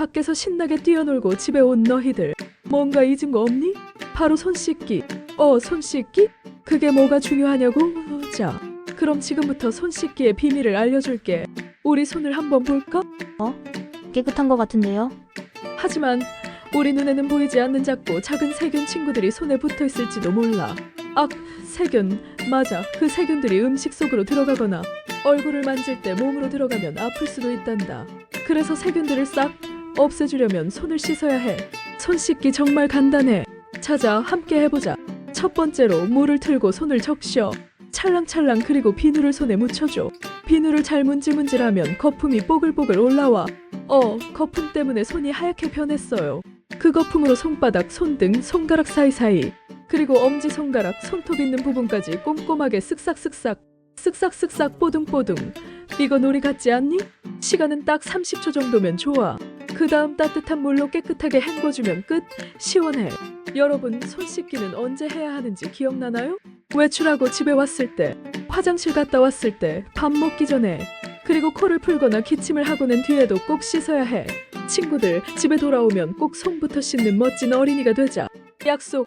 밖에서 신나게 뛰어놀고 집에 온 너희들 뭔가 잊은 거 없니? 바로 손 씻기. 어, 손 씻기? 그게 뭐가 중요하냐고? 어, 자, 그럼 지금부터 손 씻기의 비밀을 알려줄게. 우리 손을 한번 볼까? 깨끗한 것 같은데요? 하지만 우리 눈에는 보이지 않는 작고 작은 세균 친구들이 손에 붙어 있을지도 몰라. 악, 세균. 맞아. 그 세균들이 음식 속으로 들어가거나 얼굴을 만질 때 몸으로 들어가면 아플 수도 있단다. 그래서 세균들을 싹 없애주려면 손을 씻어야 해. 손 씻기 정말 간단해. 자자, 함께 해보자. 첫 번째로 물을 틀고 손을 적셔. 찰랑찰랑 그리고 비누를 손에 묻혀줘. 비누를 잘 문질문질하면 거품이 뽀글뽀글 올라와. 어, 거품 때문에 손이 하얗게 변했어요. 그 거품으로 손바닥, 손등, 손가락 사이사이, 그리고 엄지손가락, 손톱 있는 부분까지 꼼꼼하게 쓱싹쓱싹, 쓱싹쓱싹 뽀둥뽀둥. 이거 놀이 같지 않니? 시간은 딱 30초 정도면 좋아. 그 다음 따뜻한 물로 깨끗하게 헹궈주면 끝. 시원해. 여러분, 손 씻기는 언제 해야 하는지 기억나나요? 외출하고 집에 왔을 때, 화장실 갔다 왔을 때, 밥 먹기 전에, 그리고 코를 풀거나 기침을 하고 난 뒤에도 꼭 씻어야 해. 친구들, 집에 돌아오면 꼭 손부터 씻는 멋진 어린이가 되자. 약속.